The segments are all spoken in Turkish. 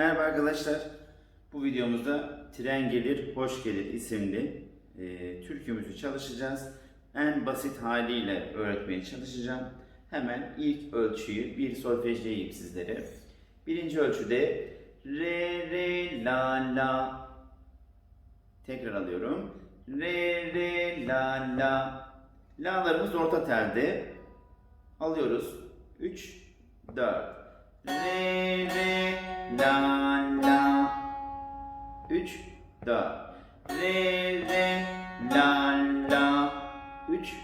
Merhaba arkadaşlar. Bu videomuzda Tren Gelir Hoş Gelir isimli e, türkümüzü çalışacağız. En basit haliyle öğretmeye çalışacağım. Hemen ilk ölçüyü bir solfejleyeyim sizlere. Birinci ölçüde re re la la. Tekrar alıyorum. Re re la la. La'larımız orta telde. Alıyoruz. 3 4 Re re la la 3 4 Re re la la 3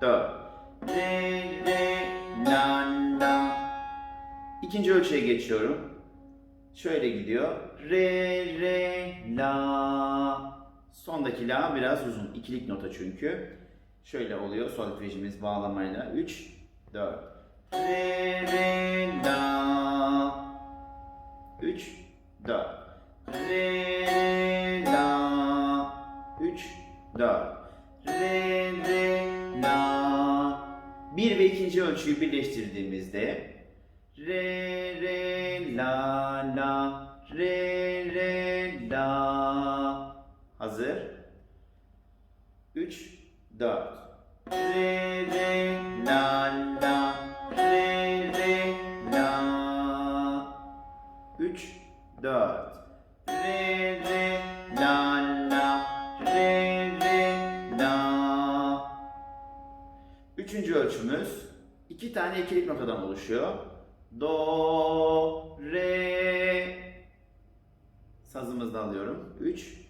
4 Re re la la İkinci ölçüye geçiyorum. Şöyle gidiyor. Re re la Sondaki la biraz uzun. İkilik nota çünkü. Şöyle oluyor solfejimiz bağlamayla. 3 4 Re re la 3 4 Re la 3 4 ölçüyü birleştirdiğimizde Re re la la Re re la Hazır. 3 4 Re re la la iki tane ikilik notadan oluşuyor. Do, re. Sazımızda alıyorum. 3,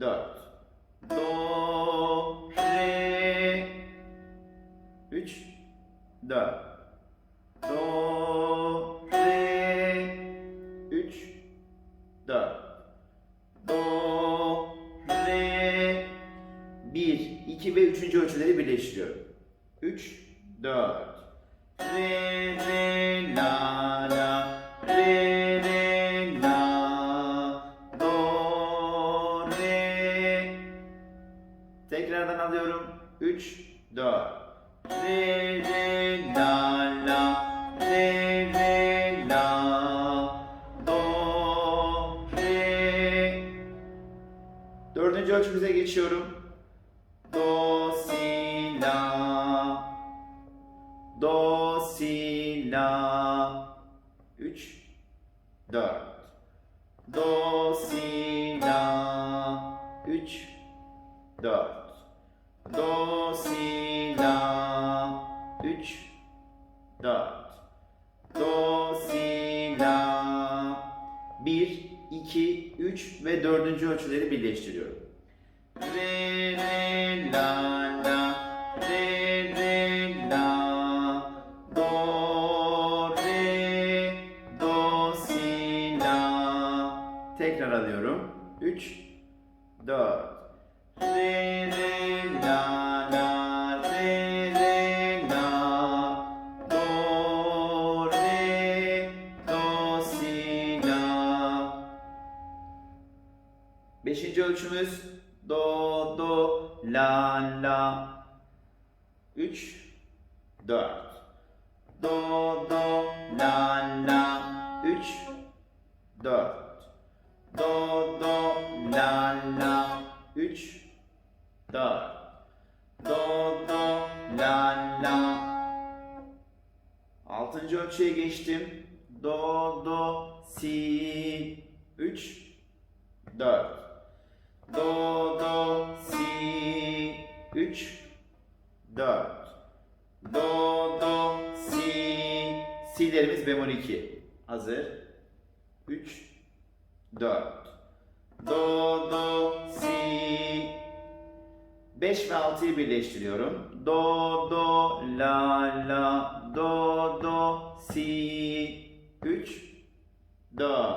4. Do, re. 3, 4. Do, re. 3, 4. Do, re. 1, 2 ve 3. ölçüleri birleştiriyorum. 3, 4. Re. Tekrardan alıyorum. 3, 4. Re, re, la, la. Re, re, la. Do, re. Dördüncü ölçümüze geçiyorum. Do, si, la. Do, si, la. 3, 4. Do, si, la. 3, 4. Do, si, la. 3, 4. Do, si, la. 1, 2, 3 ve dördüncü ölçüleri birleştiriyorum. Re, re, la, la. Re, alıyorum. 3, 4. Re, re, la, la. Re, re, la. Do, re. Do, si, la. Beşinci ölçümüz do do la la 3 4 do do la la 3 4 do do la la 3 4 do do la la Altıncı ölçüye geçtim. Do, do, si. 3, 4. Do, do, si. 3, 4. Do, do, si. Si'lerimiz bemol 2. Hazır. 3, 4. Do, do, si. 5 ve 6'yı birleştiriyorum. Do, do, la, la, do, do, si. 3, 4.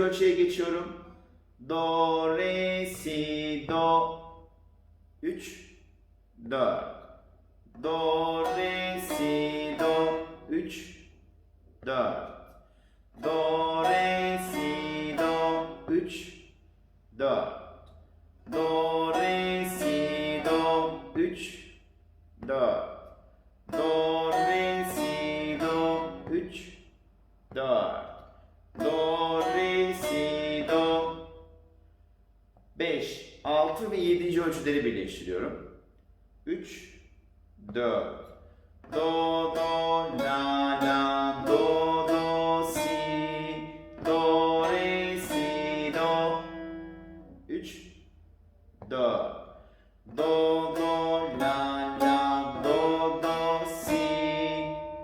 ölçüye geçiyorum. Do, re, si, do. 3, 4. Do, re, si, do. 3, 4. Do, re, si, do. 3, 4. 5, 6 ve 7. ölçüleri birleştiriyorum. 3, 4. Do, do, la, la, do, do, si, do, re, si, do. 3, 4. Do, do, la, la, do, do, si,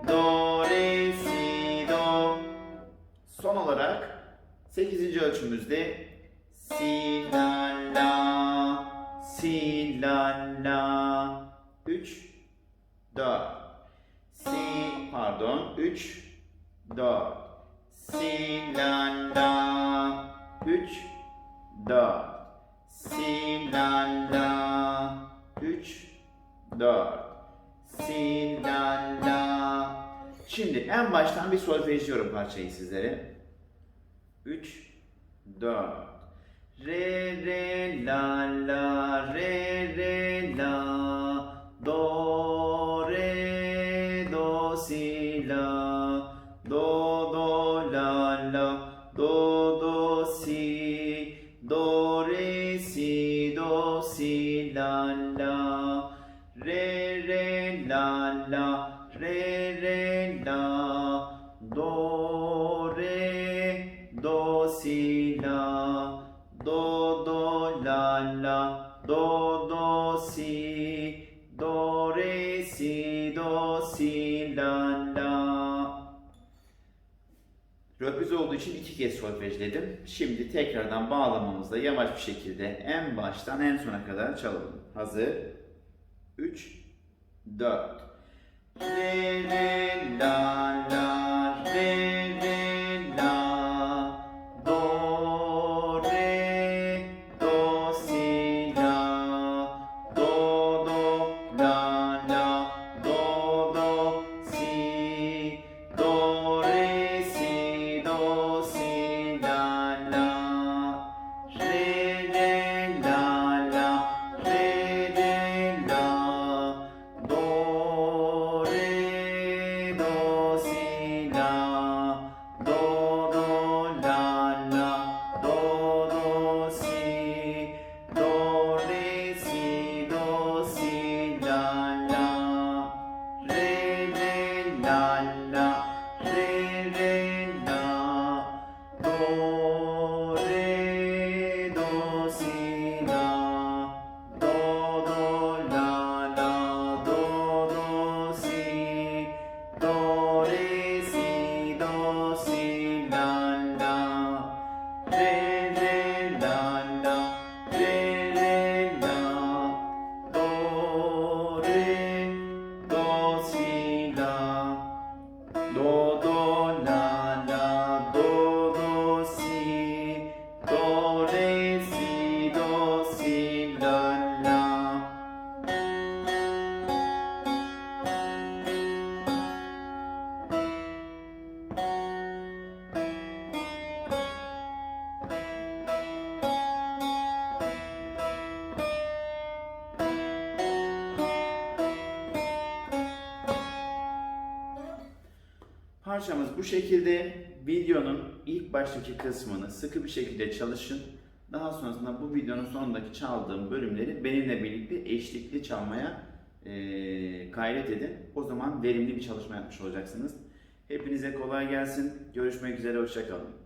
do, re, si, do. Son olarak 8. ölçümüzde pardon, 3, 4. Si, la, la. 3, 4. Si, la, la. 3, 4. Si, la, la. Şimdi en baştan bir solfejliyorum parçayı sizlere. 3, 4. Re, re, la, la, re, re, la. Do, re, do, si, la. Do, do, la, la. Do, do, si. Do, re, si, do, si, la, la. Re, re, la, la. Re, re, la. Do, re, do, si, la. Do, do, la, la. Do, do, si. Do, re, si, do, si, la. Röpiz olduğu için iki kez solfejledim. Şimdi tekrardan bağlamamızda yavaş bir şekilde en baştan en sona kadar çalalım. Hazır. 3 4 Re re la la Parçamız bu şekilde. Videonun ilk baştaki kısmını sıkı bir şekilde çalışın. Daha sonrasında bu videonun sonundaki çaldığım bölümleri benimle birlikte eşlikli çalmaya eee gayret edin. O zaman verimli bir çalışma yapmış olacaksınız. Hepinize kolay gelsin. Görüşmek üzere. Hoşçakalın.